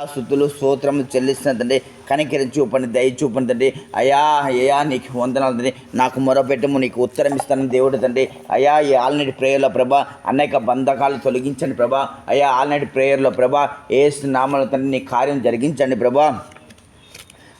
ఆ స్థుతులు స్తోత్రములు చెల్లిస్తున్న తండ్రి కనికరించి చూపండి దయ చూపండి తండ్రి. అయా అయ్యా నీకు వందనాలు తండ్రి. నాకు మొరపెట్టము నీకు ఉత్తరం ఇస్తాను దేవుడు తండ్రి. అయా ఈ ఆల్నైట్ ప్రేయర్లో ప్రభా అనేక బంధకాలు తొలగించండి ప్రభా. అయా ఆల్నైట్ ప్రేయర్లో ప్రభా ఏ నామాల తండ్రి నీ కార్యం జరిగించండి ప్రభా.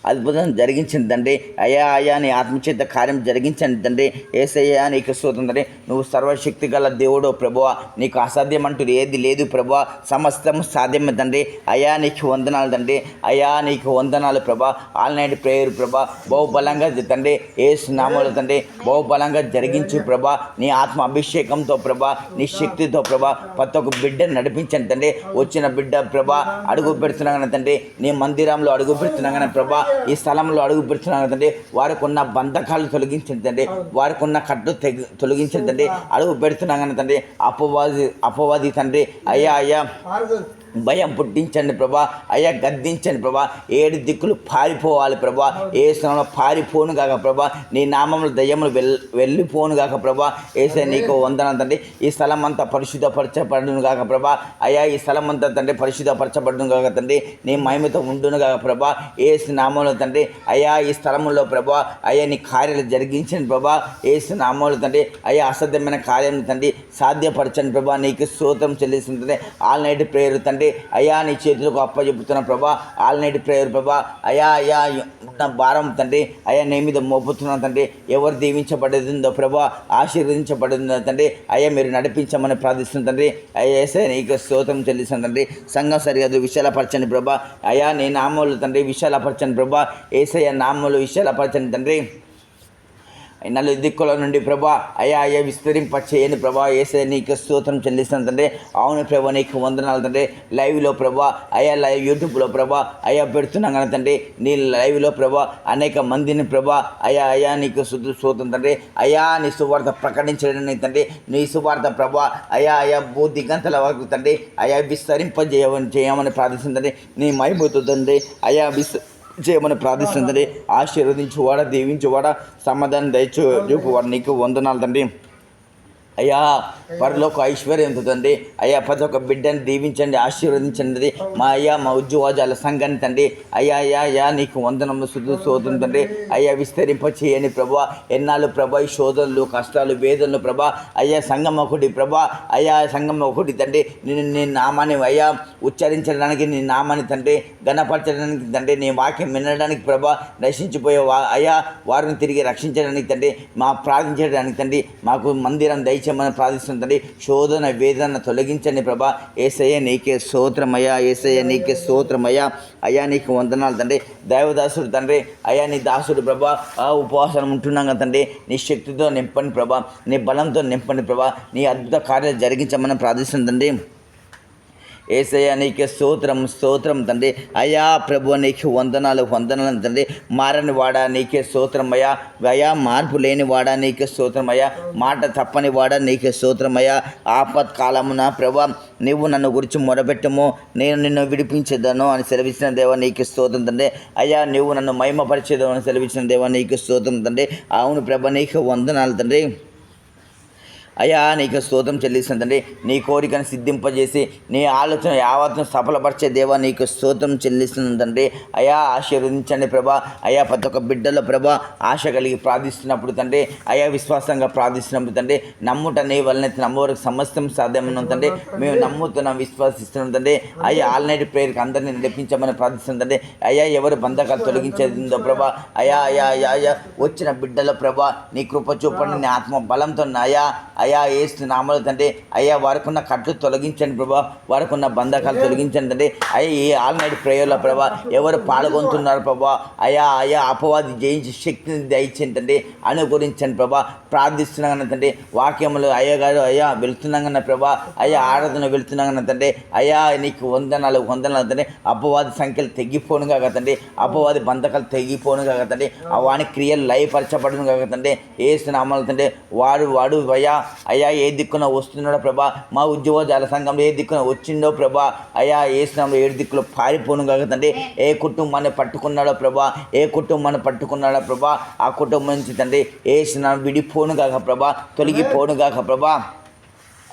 అద్భుతం జరిగించింది తండ్రి. అయ్యా అయ్యా నీ ఆత్మచేత కార్యం జరిగించండి తండ్రి. ఏసయ్యా నీకు స్తోత్రం తండ్రి. నువ్వు సర్వశక్తి గల దేవుడు ప్రభువ. నీకు అసాధ్యం అంటూ ఏది లేదు ప్రభువ. సమస్తం సాధ్యమే తండ్రి. అయా నీకు వందనాలు తండ్రి. అయ్యా నీకు వందనాలు ప్రభా ఆల్ నైట్ ప్రేయర్ ప్రభా బహుబలంగా తండ్రి ఏసు నామాలు తండ్రి బహుబలంగా జరిగించు ప్రభా నీ ఆత్మ అభిషేకంతో ప్రభా నీ శక్తితో ప్రభా ప్రతి ఒక్క బిడ్డను నడిపించండి తండ్రి. వచ్చిన బిడ్డ ప్రభా అడుగు పెడుతున్నాగానే తండ్రి. నీ మందిరంలో అడుగు పెడుతున్నాగానే ప్రభా ఈ స్థలంలో అడుగు తండ్రి. వారికి ఉన్న బంధకాలు తొలగించండి తండ్రి. వారికి ఉన్న కట్టు తండ్రి. అడుగు పెడుతున్నాగానే తండ్రి. అపవాది అపవాది తండ్రి. అయ్యా అయ్యా. భయం పుట్టించండి ప్రభా అయ్యా గద్దించండి ప్రభా ఏడు దిక్కులు పారిపోవాలి ప్రభా ఏ స్థలంలో పారిపోను కాక ప్రభా నీ నామంలో దయ్యములు వెల్ వెళ్ళిపోను కాక ప్రభా ఏసే నీకు వందనం తండ్రి. ఈ స్థలం అంతా పరిశుద్ధపరచబడును కాక ప్రభా అయ్యా ఈ స్థలం అంతా తండ్రి పరిశుద్ధపరచబడును కాక తండ్రి. నీ మహిమతో ఉండును కాక ప్రభా ఏసు నామంలో తండ్రి. అయ్యా ఈ స్థలంలో ప్రభా అయ్యా నీ కార్యాలు జరిగించండి ప్రభా ఏసు నామంలో తండ్రి. అయ్యా అసాధ్యమైన కార్యం తండ్రి సాధ్యపరచండి ప్రభా నీకు సూత్రం చెల్లిస్తుంది ఆల్ నైట్ ప్రేయర్ తండ్రి. అయ్యా నీ చేతులకు అప్ప చెబుతున్న ప్రభా ఆల్ నైట్ ప్రేయర్ ప్రభా అయా అయా ఉన్న భారం తండ్రి అయా నీ మీద మోపుతున్నాను తండ్రి ఎవరు దీవించబడిందో ప్రభా ఆశీర్వదించబడిందో తండ్రి అయ్యా మీరు నడిపించమని ప్రార్థిస్తున్న తండ్రి అయ్యా నీకు స్తోత్రం చెల్లిస్తాను తండ్రి సంఘం సరిహద్దు విశాలపరచని ప్రభా అయా నీ నామములు తండ్రి విశాలపరచని ప్రభా ఏసయ్య నామములు విశాలపరచని తండ్రి నలు దిక్కుల నుండి ప్రభా అయా అయ్యా విస్తరింప చేయని ప్రభా. ఏసే నీకు స్తోత్రం చెల్లిస్తాను తండ్రి. అవును ప్రభా నీకు వందనాలు తండ్రి. లైవ్లో ప్రభా అయా లైవ్ యూట్యూబ్లో ప్రభా అయా పెడుతున్నాం కదా తండ్రి. నీ లైవ్లో ప్రభా అనేక మందిని ప్రభా అయా అయా నీకు శుద్ధ స్తోత్రం తండ్రి. అయా నీ సువార్త ప్రకటించడానికి తండ్రి. నీ సువార్త ప్రభా అయా అయా బూది గంటల వరకు తండ్రి. అయా విస్తరింప చేయమని చేయమని ప్రార్థిస్తుంది నీ మైపోతుంది అయా విస్త చేయమని ప్రార్థిస్తుంది ఆశీర్వదించువాడ దీవించువాడ సమాధానం దయచు చూపువాడు నీకు వందనాలు తండ్రి. అయ్యా పరలోక ఐశ్వర్యం తండ్రి అయ్యా ప్రతి ఒక్క బిడ్డని దీవించండి ఆశీర్వదించండి. మా అయ్యా మా ఉద్యోగాల సంఘాన్ని తండ్రి. అయ్యా అయ్యా అయ్యా నీకు వందనము శుద్ధి శోధన తండ్రి. అయ్యా విస్తరింప చేయని ప్రభా ఎన్నాళ్ళు ప్రభా ఈ శోధనలు కష్టాలు వేదనలు ప్రభా. అయ్యా సంఘం ఒకటి ప్రభా. అయ్యా సంఘం ఒకటి తండ్రి. నేను నీ నామాన్ని అయ్యా ఉచ్చరించడానికి నీ నామాన్ని తండ్రి. గణపరచడానికి తండ్రి. నీ వాక్యం వినడానికి ప్రభా నశించిపోయే వా అయ్యా వారిని తిరిగి రక్షించడానికి తండ్రి. మా ప్రార్థించడానికి తండ్రి. మాకు మందిరం దయచేయమని ప్రార్థిస్తుంది తండ్రి శోధన వేదన తొలగించండి ప్రభా. ఏసయ్య నీకే స్తోత్రమయ్యా. ఏసయ్య నీకే స్తోత్రమయ్యా. అయ్యా నీకు వందనాలు తండ్రి. దైవదాసుడు తండ్రి. అయ్యా నీ దాసుడు ప్రభా. ఆ ఉపవాసం ఉంటున్నాం కదా తండ్రి. నీ శక్తితో నింపండి ప్రభా. నీ బలంతో నింపండి ప్రభా. నీ అద్భుత కార్యాలు జరిగించమని ప్రార్థిస్తుంది తండ్రి. ఏసయ్య నీకే స్తోత్రం స్తోత్రం తండ్రి. అయ్యా ప్రభు నీకు వందనాలు వందనాలు తండ్రి. మారని వాడా నీకే స్తోత్రం అయ్యా. అయా మార్పు లేని వాడా నీకే స్తోత్రం అయ్యా. మాట తప్పని వాడా నీకే స్తోత్రం అయ్యా. ఆపత్ కాలమున ప్రభా నీవు నన్ను గురించి మొరపెట్టము. నేను నిన్ను విడిపించేదాను అని సెలవిచ్చిన దేవా నీకు స్తోత్రం తండ్రి. అయ్యా నువ్వు నన్ను మహిమపరిచేదవు అని సెలవిచ్చిన దేవా నీకు స్తోత్రం తండ్రి. అవును ప్రభ నీకు వందనాలు తండ్రి. అయ్యా నీకు స్తోత్రం చెల్లిస్తుంది తండ్రి. నీ కోరికను సిద్ధింపజేసి నీ ఆలోచన యావత్ను సఫలపరిచే దేవా నీకు స్తోత్రం చెల్లిస్తుంది తండ్రి. అయా ఆశీర్వదించండి ప్రభా. అయా ప్రతి ఒక్క బిడ్డలో ప్రభా ఆశ కలిగి ప్రార్థిస్తున్నప్పుడు తండ్రి అయా విశ్వాసంగా ప్రార్థిస్తున్నప్పుడు తండ్రి నమ్ముట నీ వలన నమ్మవరకు సమస్తం సాధ్యమన్నాం తండ్రి. మేము నమ్ముతున్నాం విశ్వాసిస్తున్నాం తండ్రి. అయ్యా ఆల్నైట్ ప్రేయర్కి అందరినీ నడిపించమని ప్రార్థిస్తున్నాం తండ్రి. అయ్యా ఎవరు బంధకాలు తొలగించేది ఉందో ప్రభా. అయ్యా అయ్యా అయ్యా అయ్యా వచ్చిన బిడ్డల ప్రభా నీ కృప చూపండి నీ ఆత్మ బలంతో అయా అయ్యా ఏస్తు నామలు తండ్రి అయ్యా వారికి ఉన్న కట్లు తొలగించండి ప్రభా వారికి ఉన్న బంధకాలు తొలగించండి తండ్రి. అయ్యా ఈ ఆల్ నైట్ ప్రేయర్లో ప్రభా ఎవరు పాల్గొంటున్నారు ప్రభా అయ్యా అయ్యా అపవాది జయించి శక్తిని దయచండి తండ్రి అనుగురించండి ప్రభా ప్రార్థిస్తున్నాగన తండ్రి వాక్యములు అయ్యా గారు అయ్యా వెళ్తున్నాగన్న ప్రభా అయ్యా ఆరాధన వెళ్తున్నాగన్న తండ్రి అయ్యా నీకు వందనాలు వందనాలు తండ్రి అపవాది సంఖ్యలు తెగిపోను కాక తండ్రి అపవాది బంధకాలు తెగిపోను కాక తండ్రి ఆ వాని క్రియలు లయపరచబడును కాక తండ్రి ఏసు నామాలు తండ్రి వాడు వాడు అయ్యా అయ్యా ఏ దిక్కున వస్తున్నాడో ప్రభా మా ఉద్యోగ జాల సంఘంలో ఏ దిక్కున వచ్చిండో ప్రభా అయ్యా ఏ స్నామంలో ఏడు దిక్కులో పారిపోను కలుగుతండి ఏ కుటుంబాన్ని పట్టుకున్నాడో ప్రభా ఏ కుటుంబాన్ని పట్టుకున్నాడో ప్రభా ఆ కుటుంబం నుంచి తండ్రి ఏ స్నానం విడిపోను కాక ప్రభా తొలగిపోను కాక ప్రభా.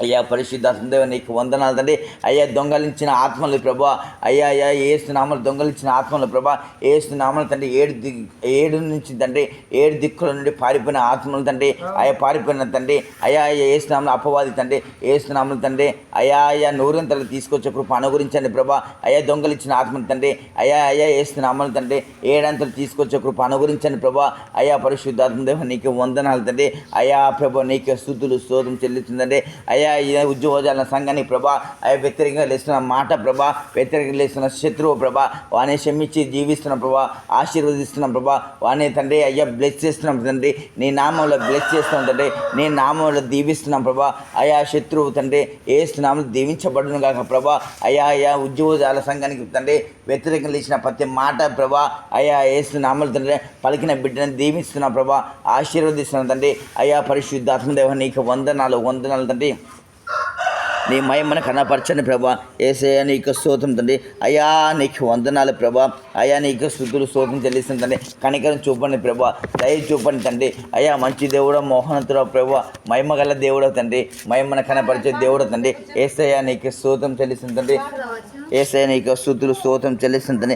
అయ్యా పరిశుద్ధాత్మదేవ నీకు వందనాలు తండ్రి. అయ్యా దొంగలించిన ఆత్మలు ప్రభా. అయ్యా అయ్యా ఏసునామలు దొంగలించిన ఆత్మలు ప్రభా. ఏసునామలు తండ్రి ఏడు ది ఏడు నుంచి తండ్రి ఏడు దిక్కుల నుండి పారిపోయిన ఆత్మలు తండ్రి. అయ్యా పారిపోయిన తండ్రి. అయ్యా అయ్యా ఏసునామలు అపవాది తండ్రి. ఏసునామలు తండ్రి. అయ్యా అయ్యా నూరంతలు తీసుకొచ్చే కృప అనుగురించండి ప్రభా. అయ్యా దొంగలించిన ఆత్మలు తండ్రి. అయ్యా అయ్యా ఏసునామలు తండ్రి. ఏడంతలు తీసుకొచ్చే కృప అనుగురించండి ప్రభా. అయ్యా పరిశుద్ధాత్మదేవ నీకు వందనాలు తండ్రి. అయ్యా ప్రభా నీకు స్థుతులు స్తోత్రం చెల్లిస్తుందండి అయ్యా ఈ ఉద్యోగాల సంఘానికి ప్రభా అయ్యా వ్యతిరేకంగా లేస్తున్న మాట ప్రభా వ్యతిరేకంగా లేస్తున్న శత్రువు ప్రభా వాని క్షమించి జీవిస్తున్న ప్రభా ఆశీర్వదిస్తున్న ప్రభా వాని తండ్రి అయ్యా బ్లెస్ చేస్తున్నాం తండ్రి నీ నామంలో బ్లెస్ చేస్తున్నాం తండ్రి నీ నామంలో దీవిస్తున్నాం ప్రభా అయా శత్రువు తండ్రి ఏ నామంలో దీవించబడును కాక ప్రభా అయా అయా ఉద్యోగాల సంఘానికి తండ్రి వ్యతిరేకంగా లేచిన ప్రతి మాట ప్రభా అయా ఏసు నామలు తండ్రి పలికిన బిడ్డను దీవిస్తున్న ప్రభా ఆశీర్వదిస్తున్న తండ్రి అయా పరిశుద్ధాత్మదేవ నీకు వందనాలు వందనాలు తండ్రి. నీ మహిమను కనపరచని ప్రభా. ఏసయ్యా నీకు స్తోత్రం తండ్రి. అయా నీకు వందనాలు ప్రభా. అయా నీకు స్థుతులు స్తోత్రం చెల్లిస్తుంది తండ్రి. కనికరం చూపండి ప్రభా. దయ చూపండి తండ్రి. అయా మంచి దేవుడు మోహనతుడు ప్రభా. మహిమ గల దేవుడు తండ్రి. మహిమను కనపరిచే దేవుడు తండ్రి. ఏసయ్య నీకు స్తోత్రం చెల్లిస్తుంది తండ్రి. ఏసయ్య నీకు స్థుతులు స్తోత్రం చెల్లిస్తుంది తండ్రి.